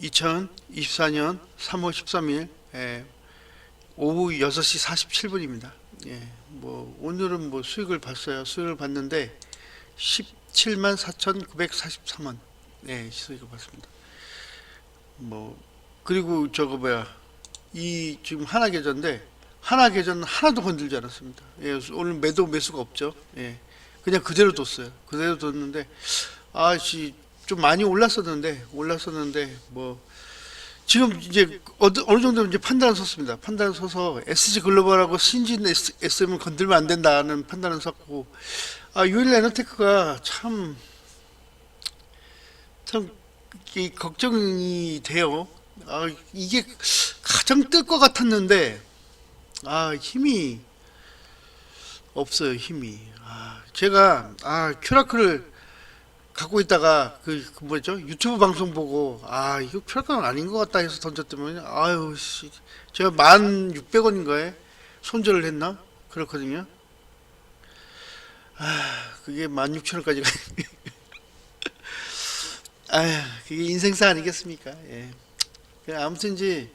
2024년 3월 13일 예, 오후 6시 47분입니다. 예, 뭐 오늘은 뭐 수익을 봤어요. 수익을 봤는데 17만 4,943원 예, 수익을 봤습니다. 뭐 그리고 저거 뭐야 이 지금 하나 계좌인데 하나 계좌는 하나도 건들지 않았습니다. 예, 오늘 매도 매수가 없죠. 예, 그냥 그대로 뒀어요. 그대로 뒀는데 아씨 좀 많이 올랐었는데 올랐었는데 뭐 지금 이제 어느, 정도 이제 판단을 섰습니다. 판단을 서서 SG 글로벌하고 신진 SM은 건들면 안 된다는 판단을 섰고 아 유일 에너테크가 참참이 걱정이 돼요. 아 이게 가장 뜰 것 같았는데 아 힘이 없어요 힘이. 아 제가 아 큐라크를 갖고 있다가 그, 그 뭐죠 유튜브 방송 보고 아 이거 큐라크는 아닌 것 같다 해서 던졌더니 아유 씨 제가 만 육백 원인가에 손절을 했나 그렇거든요. 아 그게 만 육천 원까지 가. 아 그게 인생사 아니겠습니까? 예. 그 아무튼지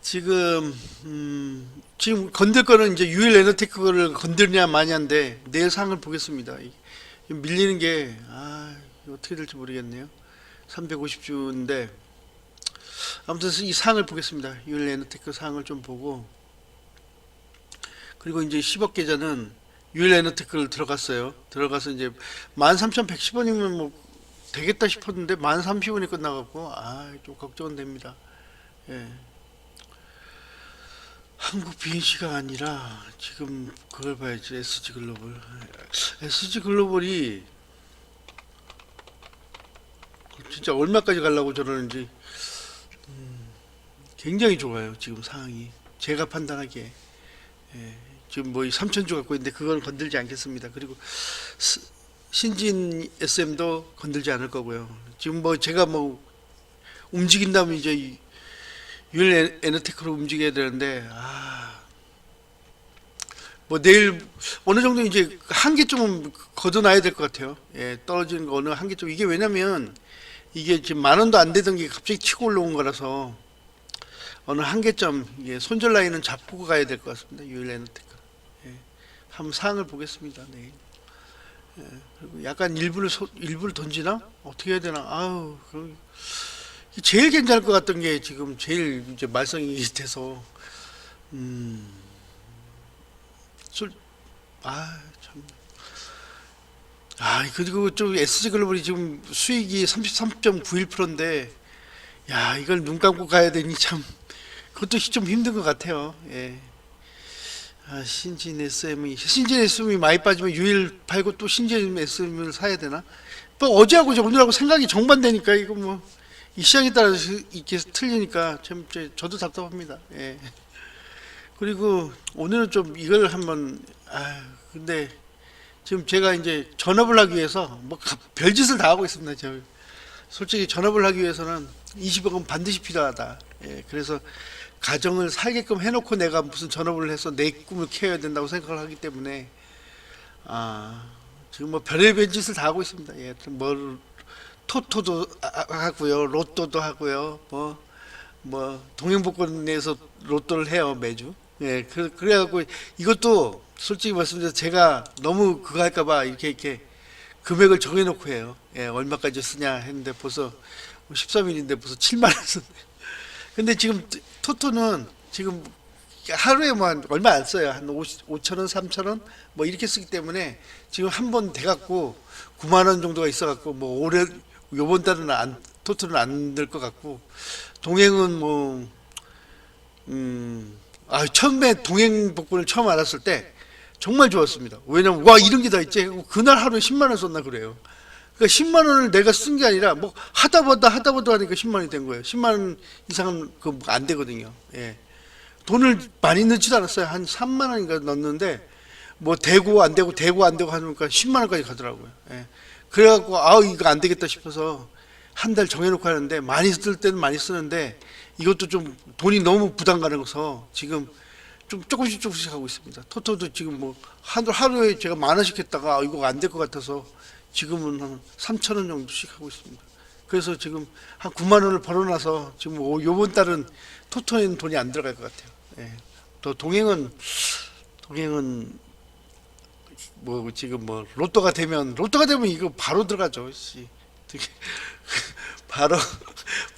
지금 음, 지금 건들 거는 이제 유일 에너테크를 건들냐 마냐인데 내일 상을 보겠습니다. 밀리는 게 아, 어떻게 될지 모르겠네요. 350주인데 아무튼 이 상을 보겠습니다. 유일 에너테크 상을 좀 보고 그리고 이제 10억 계좌는 유일 에너테크를 들어갔어요. 들어가서 이제 13,110원이면 뭐 되겠다 싶었는데 13,000원이 끝나갖고 아, 좀 걱정은 됩니다. 예. 한국 BNC가 아니라 지금 그걸 봐야지 SG 글로벌. SG 글로벌이 진짜 얼마까지 가려고 저러는지 음, 굉장히 좋아요 지금 상황이. 제가 판단하기에. 예, 지금 뭐 3천주 갖고 있는데 그걸 건들지 않겠습니다. 그리고 스- 신진 SM도 건들지 않을 거고요. 지금 뭐 제가 뭐 움직인다면 이제 이 유일 에- 에너테크로 움직여야 되는데 아. 뭐 내일 어느 정도 이제 한계점은 걷어놔야 될 것 같아요. 예, 떨어지는 거 어느 한계점 이게 왜냐면 이게 지금 만 원도 안 되던 게 갑자기 치고 올라온 거라서 어느 한계점 이게 손절 라인은 잡고 가야 될 것 같습니다. 유일 에너테크. 예, 한번 상을 보겠습니다. 내일. 예, 그리고 약간 일부를 소, 일부를 던지나 어떻게 해야 되나 아우 그 제일 괜찮을 것 같던 게 지금 제일 이제 말썽이 돼서 음. 술, 아, 참. 아, 그리고 좀 SG 글로벌이 지금 수익이 33.91%인데, 야, 이걸 눈 감고 가야 되니 참, 그것도 좀 힘든 것 같아요. 예. 아, 신진 SM이, 신진 SM이 많이 빠지면 유일 팔고 또 신진 SM을 사야 되나? 뭐 어제하고 오늘하고 생각이 정반대니까, 이거 뭐, 이 시장에 따라서 이렇게 틀리니까 참, 저- 저도 답답합니다. 예. 그리고 오늘은 좀 이걸 한번 아 근데 지금 제가 이제 전업을 하기 위해서 뭐 가- 별짓을 다 하고 있습니다. 저 솔직히 전업을 하기 위해서는 20억 은 반드시 필요하다. 예, 그래서 가정을 살게끔 해놓고 내가 무슨 전업을 해서 내 꿈을 키워야 된다고 생각을 하기 때문에 아 지금 뭐 별의별 짓을 다 하고 있습니다. 예, 뭐 토토도 하고요, 로또도 하고요, 뭐뭐 동행복권에서 로또를 해요 매주. 예, 그, 그래갖고 이것도 솔직히 말씀드려서 제가 너무 그거 할까봐 이렇게 이렇게 금액을 정해놓고 해요. 예, 얼마까지 쓰냐 했는데 벌써 13일인데 벌써 7만 원 썼네. 근데 지금 토토는 지금 하루에 뭐 한 얼마 안 써요. 한 5천 원, 3천 원 뭐 이렇게 쓰기 때문에 지금 한 번 돼갖고 9만 원 정도가 있어갖고 뭐 올해 요번 달은 안 토토는 안 될 것 같고 동행은 뭐 음, 아, 처음에 동행 복권을 처음 알았을 때 정말 좋았습니다. 왜냐면 와 이런 게 다 있지. 그날 하루에 10만 원 썼나 그래요. 그러니까 10만 원을 내가 쓴 게 아니라 뭐 하다 보다 하다 보다 하니까 10만 원이 된 거예요. 10만 원 이상은 그안 되거든요. 예. 돈을 많이 넣지도 않았어요. 한 3만 원인가 넣었는데 뭐 되고 안 되고 되고 안 되고 하니까 10만 원까지 가더라고요. 예. 그래갖고 아 이거 안 되겠다 싶어서 한 달 정해놓고 하는데 많이 쓸 때는 많이 쓰는데 이것도 좀 돈이 너무 부담 가능해서 지금 좀 조금씩 조금씩 하고 있습니다. 토토도 지금 뭐 하루 하루에 제가 만 원씩 했다가 아, 이거 안 될 것 같아서 지금은 한 3천 원 정도씩 하고 있습니다. 그래서 지금 한 9만 원을 벌어놔서 지금 오- 요번 달은 토토에는 돈이 안 들어갈 것 같아요. 예. 또 동행은 동행은 뭐 지금 뭐 로또가 되면 로또가 되면 이거 바로 들어가죠. 씨. 바로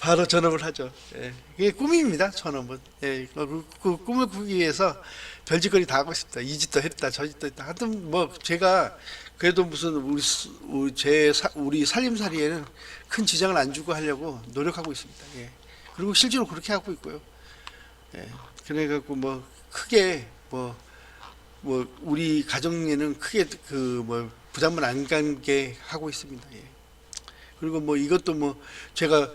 바로 전업을 하죠. 예. 이게 꿈입니다. 전업은. 예. 그, 그 꿈을 꾸기 위해서 별짓거리 다 하고 있습니다. 이 짓도 했다, 저 짓도 했다. 하여튼 뭐 제가 그래도 무슨 우리 제 사- 우리 살림살이에는 큰 지장을 안 주고 하려고 노력하고 있습니다. 예. 그리고 실제로 그렇게 하고 있고요. 예. 그래갖고 뭐 크게 뭐뭐 우리 가정에는 크게 그 뭐 부담을 안 가게 하고 있습니다. 예. 그리고 뭐 이것도 뭐 제가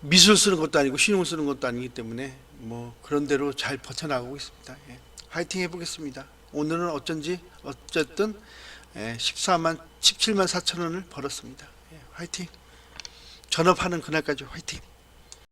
미술 쓰는 것도 아니고 신용 쓰는 것도 아니기 때문에 뭐 그런 대로 잘 버텨나가고 있습니다. 예. 화이팅 해보겠습니다. 오늘은 어쩐지 어쨌든 예, 14만 17만 4천 원을 벌었습니다. 예, 화이팅. 전업하는 그날까지 화이팅.